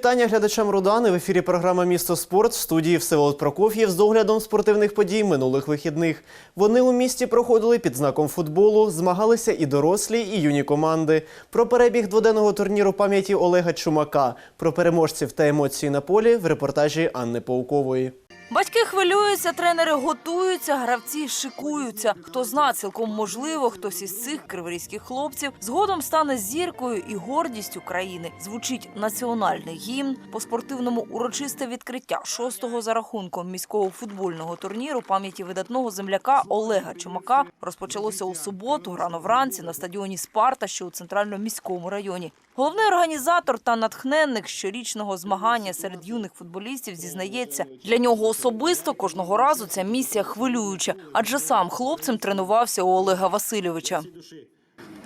Вітання глядачам Рудани в ефірі програма Місто Спорт в студії Всеволод Прокоф'єв з доглядом спортивних подій минулих вихідних. Вони у місті проходили під знаком футболу, змагалися і дорослі, і юні команди. Про перебіг дводенного турніру пам'яті Олега Чумака, про переможців та емоції на полі в репортажі Анни Паукової. Батьки хвилюються, тренери готуються, гравці шикуються. Хто зна, цілком можливо, хтось із цих криворізьких хлопців згодом стане зіркою і гордістю країни. Звучить національний гімн. По спортивному урочисте відкриття шостого за рахунком міського футбольного турніру пам'яті видатного земляка Олега Чумака розпочалося у суботу, рано вранці на стадіоні Спарта, що у центральному міському районі. Головний організатор та натхненник щорічного змагання серед юних футболістів зізнається, для нього особисто кожного разу ця місія хвилююча, адже сам хлопцем тренувався у Олега Васильовича.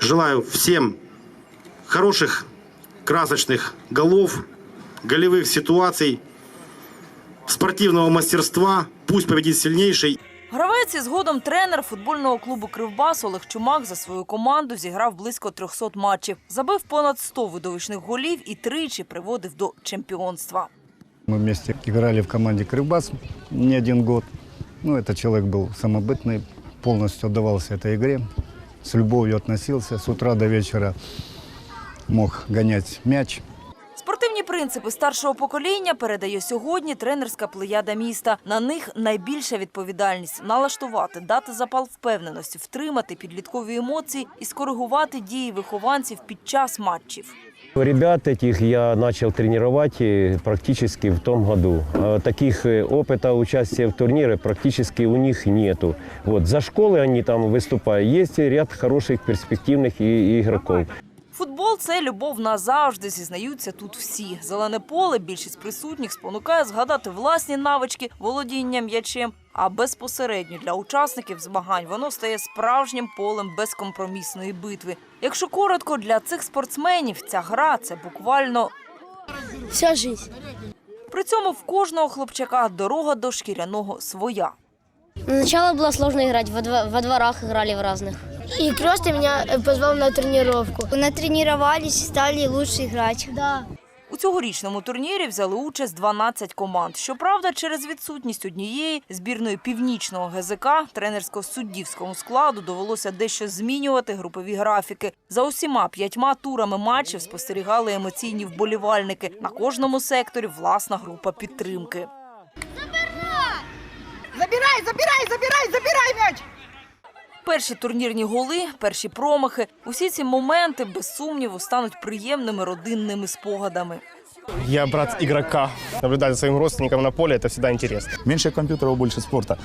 Желаю всем хороших, красочных голов, голевых ситуаций, спортивного мастерства. Пусть победит сильнейший. Гравець і згодом тренер футбольного клубу Кривбас Олег Чумак за свою команду зіграв близько 300 матчів, забив понад 100 видовищних голів і тричі приводив до чемпіонства. Мы вместе играли в команде «Крыбас» не один год. Ну, этот человек был самобытный, полностью отдавался этой игре, с любовью относился, с утра до вечера мог гонять мяч. Спортивні принципи старшого покоління передає сьогодні тренерська плеяда міста. На них найбільша відповідальність налаштувати, дати запал впевненості, втримати підліткові емоції і скоригувати дії вихованців під час матчів. Ребят этих я начал тренировать э, практически в том году. А Таких э, опыта участия в турнире практически у них нету. Вот, за школы они там выступают. Есть ряд хороших перспективных и- игроков. Футбол це любов назавжди, зізнаються тут всі. Зелене поле більшість присутніх спонукає згадати власні навички володіння м'ячем. А безпосередньо для учасників змагань воно стає справжнім полем безкомпромісної битви. Якщо коротко, для цих спортсменів ця гра це буквально Вся жизнь. при цьому в кожного хлопчака дорога до шкіряного своя. Сначала было сложно играть, во, дво- во дворах играли в разных. И просто меня э, позвал на тренировку. Натренировались, стали лучше играть. Да. У цьогорічному турнірі взяли участь 12 команд. Щоправда, через відсутність однієї збірної північного ГЗК тренерсько-суддівському складу довелося дещо змінювати групові графіки. За усіма п'ятьма турами матчів спостерігали емоційні вболівальники. На кожному секторі власна група підтримки. Забирай, забирай, забирай, забирай мяч! Перші турнірні голи, перші промахи – усі ці моменти, без сумніву, стануть приємними родинними спогадами. Я брат ігрока. Наблюдати за своїм родственником на полі це завжди цікаво. Менше комп'ютерів, більше спорта.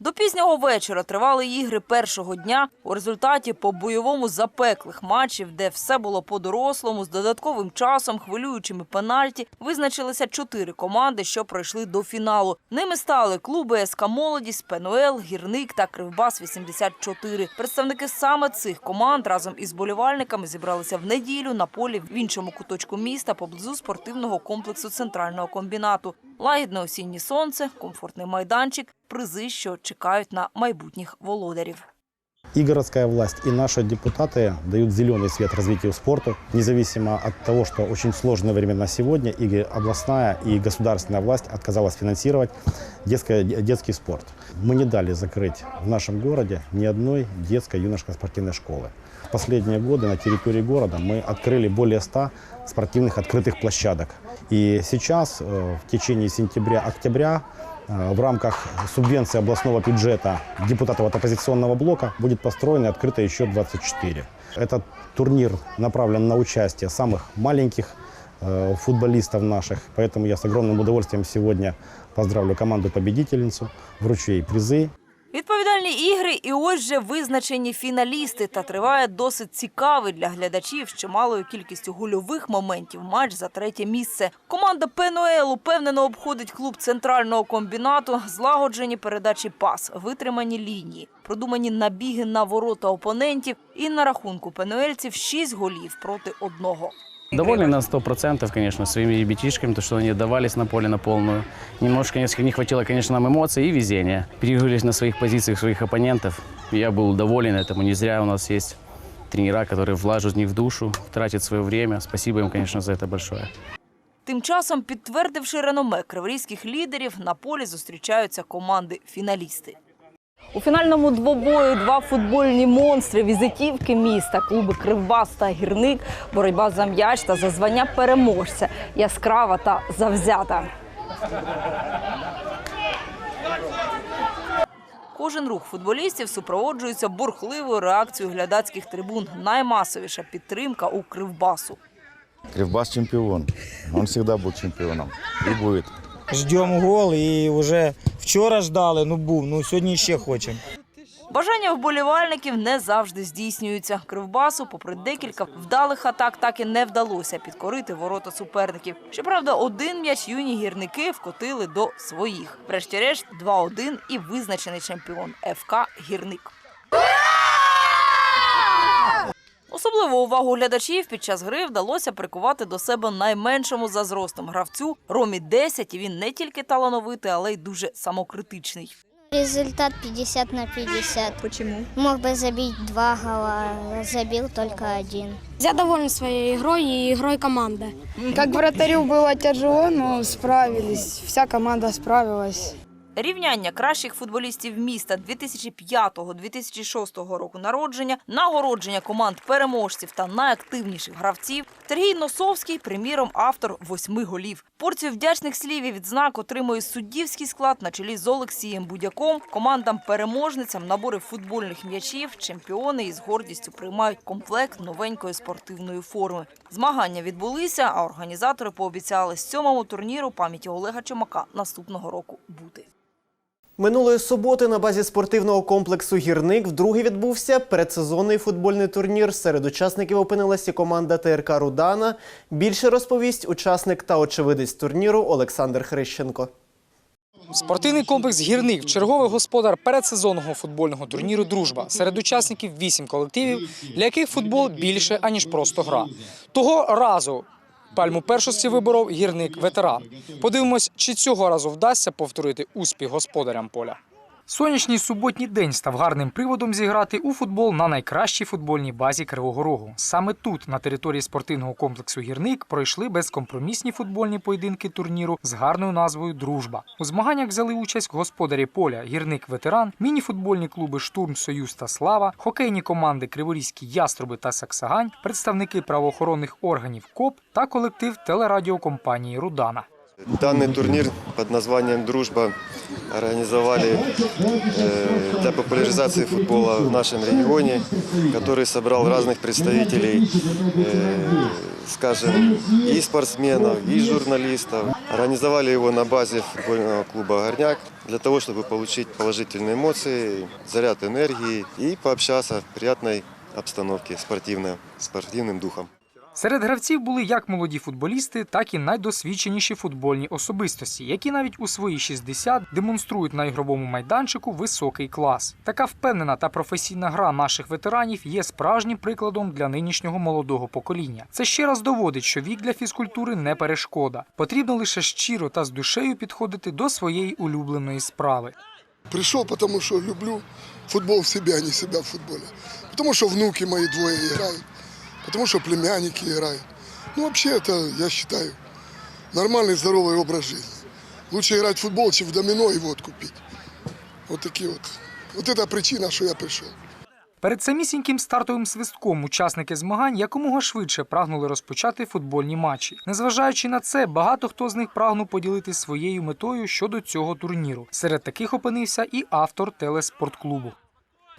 До пізнього вечора тривали ігри першого дня. У результаті по бойовому запеклих матчів, де все було по-дорослому, з додатковим часом, хвилюючими пенальті, визначилися чотири команди, що пройшли до фіналу. Ними стали клуби СК «Молодість», «Пенуел», «Гірник» та «Кривбас-84». Представники саме цих команд разом із болівальниками зібралися в неділю на полі в іншому куточку міста поблизу спортивного комплексу центрального комбінату Лагідне осіннє сонце, комфортний майданчик, призи, що чекають на майбутніх володарів. И городская власть, и наши депутаты дают зеленый свет развитию спорта, независимо от того, что очень сложные времена сегодня, и областная, и государственная власть отказалась финансировать детское- детский спорт. Мы не дали закрыть в нашем городе ни одной детской юношеской спортивной школы. В последние годы на территории города мы открыли более 100 спортивных открытых площадок. И сейчас, э, в течение сентября-октября, Э, В рамках субвенции областного бюджета депутатов от оппозиционного блока будет построено и открыто еще 24. Этот турнир направлен на участие самых маленьких э, футболистов наших, поэтому я с огромным удовольствием сегодня поздравлю команду-победительницу, вручу ей призы. Відповідальні ігри і ось же визначені фіналісти. Та триває досить цікавий для глядачів з чималою кількістю гольових моментів матч за третє місце. Команда ПНОЛ упевнено обходить клуб центрального комбінату, злагоджені передачі пас, витримані лінії, продумані набіги на ворота опонентів і на рахунку ПНОЛьців 6 голів проти одного. Довольны на 100%, конечно, своими ребятишками, то, что они давались на поле на полную. Немножко несколько не хватило, конечно, нам эмоций и везения. Перегрелись на своих позициях своих оппонентов. Я был доволен этому. Не зря у нас есть тренера, которые влажат в них в душу, тратят свое время. Спасибо им, конечно, за это большое. Тим часом, підтвердивши реноме криворізьких лідерів, на полі зустрічаються команди-фіналісти. У фінальному двобої два футбольні монстри візитівки міста, клуби Кривбас та Гірник, боротьба за м'яч та за звання переможця, яскрава та завзята. Кожен рух футболістів супроводжується бурхливою реакцією глядацьких трибун. Наймасовіша підтримка у Кривбасу. Кривбас чемпион. Он всегда был чемпионом. И будет. Ждемо гол і вже вчора ждали, ну був, ну сьогодні ще хочемо. Бажання вболівальників не завжди здійснюються. Кривбасу, попри декілька вдалих атак, так і не вдалося підкорити ворота суперників. Щоправда, один м'яч юні гірники вкотили до своїх. Врешті-решт 2-1 і визначений чемпіон ФК Гірник. Особливу увагу глядачів під час гри вдалося прикувати до себе найменшому за зростом гравцю Ромі 10. І він не тільки талановитий, але й дуже самокритичний. Результат 50 на 50. Почему? Мог бы забить два гола, забил только один. Я доволен своей игрой и игрой команды. Как вратарю было тяжело, но справились. Вся команда справилась. Рівняння кращих футболістів міста 2005-2006 року народження, нагородження команд переможців та найактивніших гравців. Сергій Носовський, приміром, автор восьми голів. Порцію вдячних слів і відзнак отримує суддівський склад на чолі з Олексієм Будяком. Командам переможницям набори футбольних м'ячів, чемпіони із гордістю приймають комплект новенької спортивної форми. Змагання відбулися, а організатори пообіцяли сьомому турніру пам'яті Олега Чумака наступного року бути. Минулої суботи на базі спортивного комплексу Гірник вдруге відбувся передсезонний футбольний турнір. Серед учасників опинилася команда ТРК Рудана. Більше розповість учасник та очевидець турніру Олександр Хрищенко. Спортивний комплекс Гірник черговий господар передсезонного футбольного турніру Дружба. Серед учасників вісім колективів, для яких футбол більше аніж просто гра. Того разу пальму першості виборов гірник ветеран. Подивимось, чи цього разу вдасться повторити успіх господарям поля. Сонячний суботній день став гарним приводом зіграти у футбол на найкращій футбольній базі Кривого Рогу. Саме тут, на території спортивного комплексу Гірник, пройшли безкомпромісні футбольні поєдинки турніру з гарною назвою Дружба. У змаганнях взяли участь господарі поля Гірник Ветеран, міні-футбольні клуби Штурм Союз та Слава, хокейні команди Криворізькі Яструби та Саксагань, представники правоохоронних органів КОП та колектив телерадіокомпанії Рудана. Данный турнир под названием «Дружба» организовали э, для популяризации футбола в нашем регионе, который собрал разных представителей, э, скажем, и спортсменов, и журналистов. Организовали его на базе футбольного клуба «Горняк» для того, чтобы получить положительные эмоции, заряд энергии и пообщаться в приятной обстановке, спортивной, спортивным духом. Серед гравців були як молоді футболісти, так і найдосвідченіші футбольні особистості, які навіть у свої 60 демонструють на ігровому майданчику високий клас. Така впевнена та професійна гра наших ветеранів є справжнім прикладом для нинішнього молодого покоління. Це ще раз доводить, що вік для фізкультури не перешкода. Потрібно лише щиро та з душею підходити до своєї улюбленої справи. Пришел, потому что люблю футбол в себе, а не себя в футболе. Потому что внуки мои двое играют Потому что племянники играют. Ну, вообще, это, я считаю, нормальный, здоровый образ жизни. Лучше играть в футбол, чем в домино и водку пить. Вот такие вот. Вот это причина, что я пришел. Перед самісіньким стартовим свистком учасники змагань якомога швидше прагнули розпочати футбольні матчі. Незважаючи на це, багато хто з них прагнув поділитися своєю метою щодо цього турніру. Серед таких опинився і автор телеспортклубу.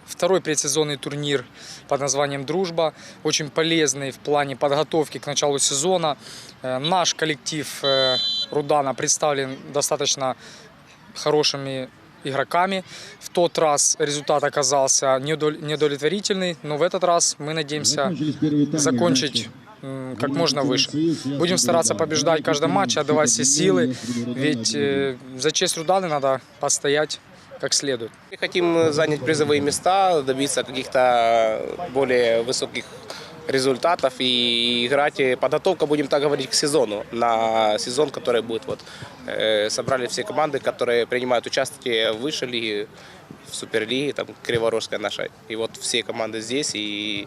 Второй предсезонный турнир под названием «Дружба». Очень полезный в плане подготовки к началу сезона. Э, Наш коллектив э, Рудана представлен достаточно хорошими игроками. В тот раз результат оказался недовлетворительный, но в этот раз мы надеемся закончить как можно выше. Будем стараться побеждать в каждом матче, отдавать все силы, ведь э, за честь Руданы надо постоять как следует. Мы хотим занять призовые места, добиться каких-то более высоких результатов и играть. И Подготовка, будем так говорить, к сезону. На сезон, который будет. Вот, э, собрали все команды, которые принимают участие в высшей лиге, в суперлиге, там, Криворожская наша. И вот все команды здесь. И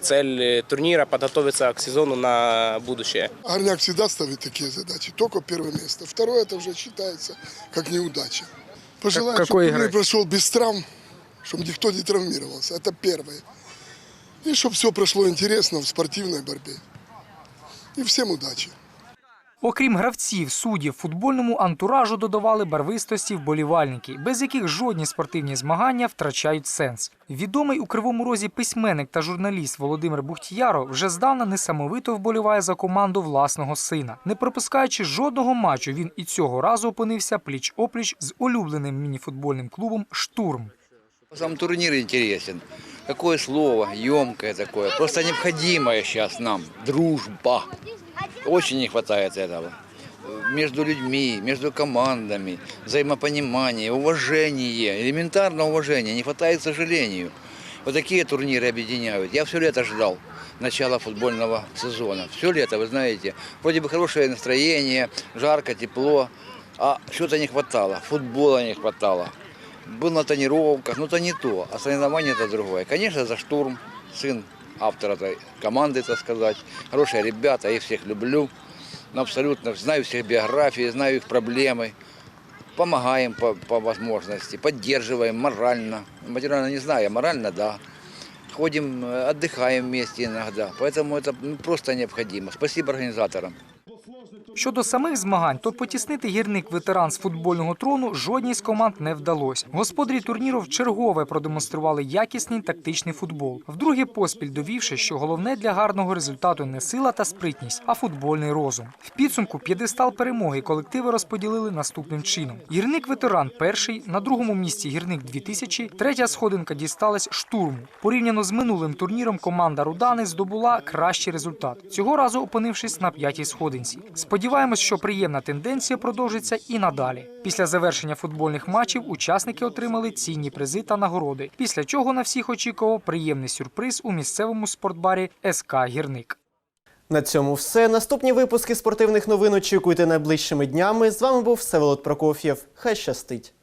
цель э, турнира подготовиться к сезону на будущее. Горняк всегда ставит такие задачи, только первое место. Второе это уже считается как неудача. Пожелаем, Как- чтобы какой турнир играть? прошел без травм, чтобы никто не травмировался. Это первое. И чтобы все прошло интересно в спортивной борьбе. И всем удачи. Окрім гравців, суддів, футбольному антуражу додавали барвистості вболівальники, без яких жодні спортивні змагання втрачають сенс. Відомий у Кривому Розі письменник та журналіст Володимир Бухтіяро вже здавна несамовито вболіває за команду власного сина. Не пропускаючи жодного матчу, він і цього разу опинився пліч-опліч з улюбленим мініфутбольним клубом Штурм. Сам турнир интересен. Какое слово, емкое такое, просто необходимое сейчас нам. Дружба. Очень не хватает этого. Между людьми, между командами, взаимопонимание, уважение, элементарное уважение не хватает, к сожалению. Вот такие турниры объединяют. Я все лето ждал начала футбольного сезона. Все лето, вы знаете, вроде бы хорошее настроение, жарко, тепло, а что-то не хватало, футбола не хватало. Был на тренировках, но это не то, а соревнование это другое. Конечно, за штурм, сын автора этой команды, так сказать. Хорошие ребята, я их всех люблю. Но абсолютно знаю всех биографии, знаю их проблемы. Помогаем по, по возможности, поддерживаем морально. Материально не знаю, а морально да. Ходим, э, отдыхаем вместе иногда. Поэтому это ну, просто необходимо. Спасибо организаторам. Щодо самих змагань, то потіснити гірник ветеран з футбольного трону жодній з команд не вдалося. Господарі турніру вчергове продемонстрували якісний тактичний футбол. Вдруге поспіль довівши, що головне для гарного результату не сила та спритність, а футбольний розум. В підсумку п'єдестал перемоги колективи розподілили наступним чином: гірник ветеран перший, на другому місці гірник 2000, третя сходинка дісталась штурму. Порівняно з минулим турніром команда Рудани здобула кращий результат. Цього разу опинившись на п'ятій сходинці. Сподіваємось, що приємна тенденція продовжиться і надалі. Після завершення футбольних матчів учасники отримали цінні призи та нагороди. Після чого на всіх очікував приємний сюрприз у місцевому спортбарі СК Гірник. На цьому все. Наступні випуски спортивних новин очікуйте найближчими днями. З вами був Всеволод Прокоф'єв. Хай щастить!